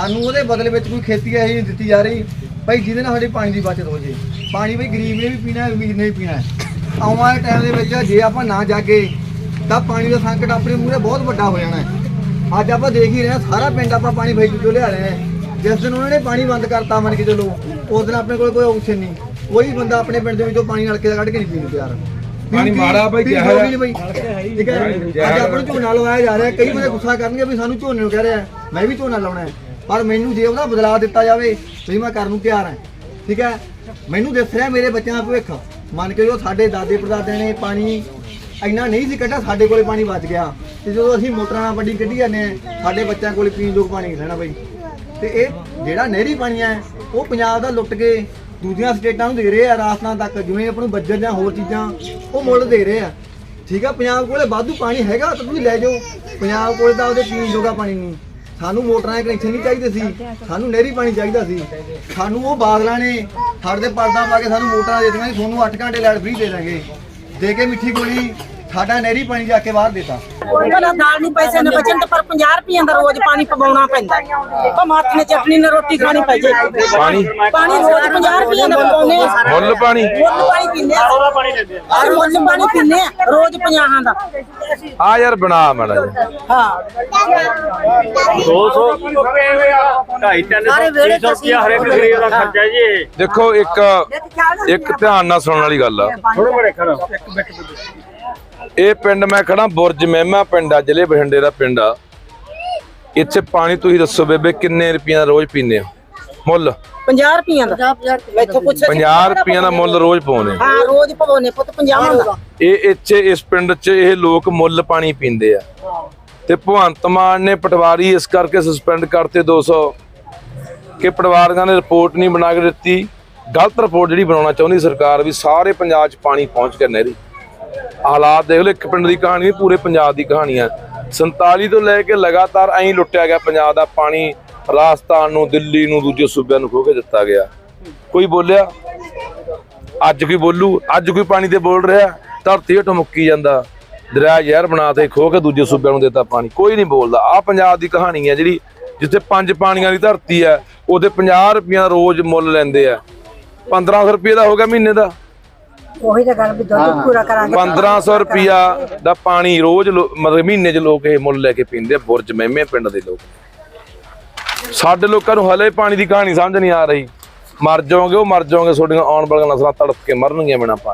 ਸਾਨੂੰ ਉਹਦੇ ਬਦਲੇ ਵਿੱਚ ਕੋਈ ਖੇਤੀ ਇਹ ਨਹੀਂ ਦਿੱਤੀ ਜਾ ਰਹੀ ਭਾਈ ਜਿਹਦੇ ਨਾਲ ਸਾਡੇ ਪਾਣੀ ਦੀ ਬਚਤ ਹੋ ਜੇ। ਪਾਣੀ ਬਈ ਗਰੀਬ ਨੇ ਵੀ ਪੀਣਾ ਹੈ ਅਮੀਰ ਨੇ ਵੀ ਪੀਣਾ। ਹੈ ਆਉਣ ਵਾਲੇ ਟਾਈਮ ਦੇ ਵਿੱਚ ਜੇ ਆਪਾਂ ਨਾ ਜਾਗੇ ਤਾਂ ਪਾਣੀ ਦਾ ਸੰਕਟ ਆਪਣੇ ਮੂਹਰੇ ਬਹੁਤ ਵੱਡਾ ਹੋ ਜਾਣਾ ਹੈ। ਅੱਜ ਆਪਾਂ ਦੇਖ ਹੀ ਰਹੇ ਹਾਂ ਸਾਰਾ ਪਿੰਡ ਆਪਾਂ ਪਾਣੀ ਭਾਈ ਚੋਂ ਲਿਆ ਰਹੇ ਹਾਂ। ਜਿਸ ਦਿਨ ਉਹਨਾਂ ਨੇ ਪਾਣੀ ਬੰਦ ਕਰਤਾ ਮੰਨ ਕੇ ਚਲੋ ਉਸ ਦਿਨ ਆਪਣੇ ਕੋਲ ਕੋਈ ਆਪਸ਼ਨ ਨਹੀਂ। ਕੋਈ ਬੰਦਾ ਆਪਣੇ ਪਿੰਡ ਦੇ ਵਿੱਚੋਂ ਪਾਣੀ ਨਲਕੇ ਦਾ ਕੱਢ ਕੇ ਨਹੀਂ ਪੀਣ ਤਿਆਰ ਪਾਣੀ ਮਾੜਾ ਭਾਈ ਜ਼ਹਿਰ ਹੈ। ਠੀਕ ਹੈ? ਅੱਜ ਆਪਾਂ ਨੂੰ ਝੋਨਾ ਲਵਾਇਆ ਜਾ ਰਿਹਾ ਕਈ ਬੰਦੇ ਗੁੱਸਾ ਕਰਨਗੇ ਵੀ ਸਾਨੂੰ ਝੋਨੇ ਨੂੰ ਕਹਿ ਰਿਹਾ ਮੈਂ ਵੀ ਝੋਨਾ ਲਾਉਣਾ ਹੈ। ਪਰ ਮੈਨੂੰ ਜੇ ਉਹਦਾ ਬਦਲਾਅ ਦਿੱਤਾ ਜਾਵੇ ਤੇ ਮੈਂ ਕਰਨ ਨੂੰ ਤਿਆਰ ਹਾਂ। ਠੀਕ ਹੈ? ਮੈਨੂੰ ਦਿਸ ਰਿਹਾ ਮੇਰੇ ਬੱਚਿਆਂ ਦਾ ਭਵਿੱਖ। ਮੰਨ ਕੇ ਜੋ ਸਾਡੇ ਦਾਦੇ ਪੜਦਾਦਿਆਂ ਨੇ ਪਾਣੀ ਇੰਨਾ ਨਹੀਂ ਸੀ ਕੱਢਿਆ, ਸਾਡੇ ਕੋਲੇ ਪਾਣੀ ਬਚ ਗਿਆ। ਤੇ ਜਦੋਂ ਅਸੀਂ ਮੋਟਰਾਂ ਨਾਲ ਵੱਡੀ ਕੱਢੀ ਜਾਂਦੇ ਹਾਂ, ਸਾਡੇ ਬੱਚਿਆਂ ਕੋਲੇ ਪੀਣ ਯੋਗ ਪਾਣੀ ਨਹੀਂ ਰਹਿਣਾ ਬਈ। ਤੇ ਇਹ ਜਿਹੜਾ ਨਹਿਰੀ ਪਾਣੀ ਹੈ, ਉਹ ਪੰਜਾਬ ਦਾ ਲੁੱਟ ਕੇ ਦੂਜੀਆਂ ਸਟੇਟਾਂ ਨੂੰ ਦੇ ਰਹੇ ਆ, ਰਾਜਸਥਾਨ ਤੱਕ, ਜਿਵੇਂ ਆਪਾਂ ਨੂੰ ਬੱਜਰ ਜਾਂ ਹੋਰ ਚੀਜ਼ਾਂ, ਉਹ ਮੁੱਲ ਦੇ ਰਹੇ ਆ। ਠੀਕ ਆ ਪੰਜਾਬ ਕੋਲੇ ਵਾਧੂ ਪਾਣੀ ਹੈਗਾ, ਤਾਂ ਤੁਸੀਂ ਲੈ ਜਾਓ। ਪੰਜਾਬ ਕੋਲੇ ਤਾਂ ਉਹਦੇ ਪੀਣ ਜੋਗਾ ਪਾਣੀ ਨਹੀਂ। ਸਾਨੂੰ ਮੋਟਰਾਂ ਦੇ ਕਨੈਕਸ਼ਨ ਨਹੀਂ ਚਾਹੀਦੇ ਸੀ। ਸਾਨੂੰ ਨਹਿਰੀ ਪਾਣੀ ਚਾਹੀਦਾ ਸੀ। ਸਾਨੂੰ ਉਹ ਬਾਦਲਾਂ ਨੇ ਸਾਡੇ ਤੇ ਪਰਦਾ ਪਾ ਕੇ ਸਾਨੂੰ ਮੋਟਰਾਂ ਦੇ ਦਿੱਤੀਆਂ ਸੀ। ਤੁਹਾਨੂੰ 8 ਘੰਟੇ ਲਾਈਟ ਫ੍ਰੀ ਦੇ ਦਾਂਗੇ ਦੇ ਕੇ ਮਿੱਠੀ ਗੋਲੀ। ਸਾਡਾ ਨਹਿਰੀ ਪਾਣੀ ਜਾ ਕੇ ਬਾਹਰ ਦੇਤਾ। ਪਹਿਲਾਂ ਦਾਲ ਨੂੰ ਪੈਸੇ ਨੇ ਬਚਣ ਤੇ ਪਰ 50 ਰੁਪਈਆਂ ਦਾ ਰੋਜ਼ ਪਾਣੀ ਪਵਾਉਣਾ ਪੈਂਦਾ ਉਹ ਮਾਥ ਨੇ ਚਟਨੀ ਨਾਲ ਰੋਟੀ ਖਾਣੀ ਪੈ ਜੇ। ਪਾਣੀ? ਪਾਣੀ ਰੋਜ਼ 50 ਰੁਪਈਆਂ ਦਾ ਪਵਾਉਨੇ ਆ। ਮੁੱਲ ਪਾਣੀ? ਮੁੱਲ ਪਾਣੀ ਪੀਂਦੇ ਆ। ਉਹਦਾ ਪਾਣੀ ਲੈਂਦੇ ਆ ਮੁੱਲ ਪਾਣੀ ਪੀਂਦੇ ਆ ਰੋਜ਼ 50 ਦਾ। ਆ ਯਾਰ ਬਣਾ ਮਾੜਾ। ਹਾਂ। 200 ਢਾਈ ਤਿੰਨ ਸੌ ਰੁਪਇਆ ਹਰੇਕ ਗਰੀਬ ਦਾ ਖਰਚਾ ਜੀ। ਇਹ ਦੇਖੋ ਇੱਕ ਇੱਕ ਧਿਆਨ ਨਾਲ ਸੁਣਨ ਵਾਲੀ ਗੱਲ ਆ। ਥੋੜੇ ਬੜੇ ਖੜਾ ਇਹ ਪਿੰਡ ਮੈਂ ਖੜਾ ਬੁਰਜ ਮਹਿਮਾ ਪਿੰਡ ਆ ਜ਼ਿਲ੍ਹੇ ਬਠਿੰਡੇ ਦਾ ਪਿੰਡ ਆ। ਇੱਥੇ ਪਾਣੀ ਤੁਸੀਂ ਦੱਸੋ ਬੇਬੇ ਕਿੰਨੇ ਰੁਪਈਆਂ ਦਾ ਰੋਜ਼ ਪੀਂਦੇ ਹੋ? ਮੁੱਲ? 50 ਰੁਪਈਆਂ ਦਾ। ਮੈਥੋਂ ਪੁੱਛ 50 ਰੁਪਈਆਂ ਦਾ ਮੁੱਲ ਰੋਜ਼ ਪਾਉਂਦੇ ਹਾਂ? ਰੋਜ਼ ਪਵਾਉਨੇ ਪੁੱਤ 50 ਦਾ। ਇਹ ਇੱਥੇ ਇਸ ਪਿੰਡ 'ਚ ਇਹ ਲੋਕ ਮੁੱਲ ਪਾਣੀ ਪੀਂਦੇ ਆ। ਤੇ ਭਗਵੰਤ ਮਾਨ ਨੇ ਪਟਵਾਰੀ ਇਸ ਕਰਕੇ ਸਸਪੈਂਡ ਕਰਤੇ 200 ਕਿ ਪਟਵਾਰੀਆਂ ਨੇ ਰਿਪੋਰਟ ਨਹੀਂ ਬਣਾ ਕੇ ਦਿੱਤੀ। ਗਲਤ ਰਿਪੋਰਟ ਜਿਹੜੀ ਬਣਾਉਣਾ ਚਾਹੁੰਦੀ ਸਰਕਾਰ ਵੀ ਸਾਰੇ ਪੰਜਾਬ 'ਚ ਪਾਣੀ ਪਹੁੰਚ ਕੇ ਨਹਿਰੀ। ਹਾਲਾਤ ਦੇਖ ਲਓ, ਇੱਕ ਪਿੰਡ ਦੀ ਕਹਾਣੀ ਨਹੀਂ, ਪੂਰੇ ਪੰਜਾਬ ਦੀ ਕਹਾਣੀ ਆ 47 ਤੋਂ ਲੈ ਕੇ ਲਗਾਤਾਰ ਐਂ ਲੁੱਟਿਆ ਗਿਆ ਪੰਜਾਬ ਦਾ ਪਾਣੀ, ਰਾਜਸਥਾਨ ਨੂੰ, ਦਿੱਲੀ ਨੂੰ, ਦੂਜੇ ਸੂਬਿਆਂ ਨੂੰ ਖੋ ਕੇ ਦਿੱਤਾ ਗਿਆ। ਕੋਈ ਬੋਲਿਆ? ਅੱਜ ਕੋਈ ਬੋਲੂ? ਅੱਜ ਕੋਈ ਪਾਣੀ ਤੇ ਬੋਲ ਰਿਹਾ? ਧਰਤੀ ਹੇਠੋਂ ਮੁੱਕੀ ਜਾਂਦਾ। ਦਰਿਆ ਜ਼ਹਿਰ ਬਣਾ ਤੇ ਖੋ ਕੇ ਦੂਜੇ ਸੂਬਿਆਂ ਨੂੰ ਦਿੱਤਾ ਪਾਣੀ। ਕੋਈ ਨਹੀਂ ਬੋਲਦਾ। ਆ ਪੰਜਾਬ ਦੀ ਕਹਾਣੀ ਹੈ ਜਿਹੜੀ, ਜਿੱਥੇ ਪੰਜ ਪਾਣੀਆਂ ਦੀ ਧਰਤੀ ਹੈ, ਉਹਦੇ 50 ਰੁਪਈਆ ਰੋਜ਼ ਮੁੱਲ ਲੈਂਦੇ ਆ। 1500 ਰੁਪਏ ਦਾ ਹੋ ਗਿਆ ਮਹੀਨੇ ਦਾ। ਉਹੀ ਤਾਂ ਗੱਲ ਵੀ ਦੁੱਧ ਪੂਰਾ ਕਰਾਂਗੇ। 1500 ਰੁਪਿਆ ਦਾ ਪਾਣੀ ਰੋਜ਼ ਮਤਲਬ ਮਹੀਨੇ 'ਚ ਲੋਕ ਇਹ ਮੁੱਲ ਲੈ ਕੇ ਪੀਂਦੇ ਆ ਬੁਰਜ ਮਹਿਮੇ ਪਿੰਡ ਦੇ ਲੋਕ। ਸਾਡੇ ਲੋਕਾਂ ਨੂੰ ਹਲੇ ਪਾਣੀ ਦੀ ਕਹਾਣੀ ਸਮਝ ਨਹੀਂ ਆ ਰਹੀ। ਮਰ ਜਾਓਗੇ ਉਹ ਮਰ ਜਾਓਗੇ ਤੁਹਾਡੀਆਂ ਆਉਣ ਵਾਲੀਆਂ ਨਸਲਾਂ ਤੜਪ ਕੇ ਮਰਨਗੀਆਂ ਬਿਨਾਂ ਪਾਣੀ।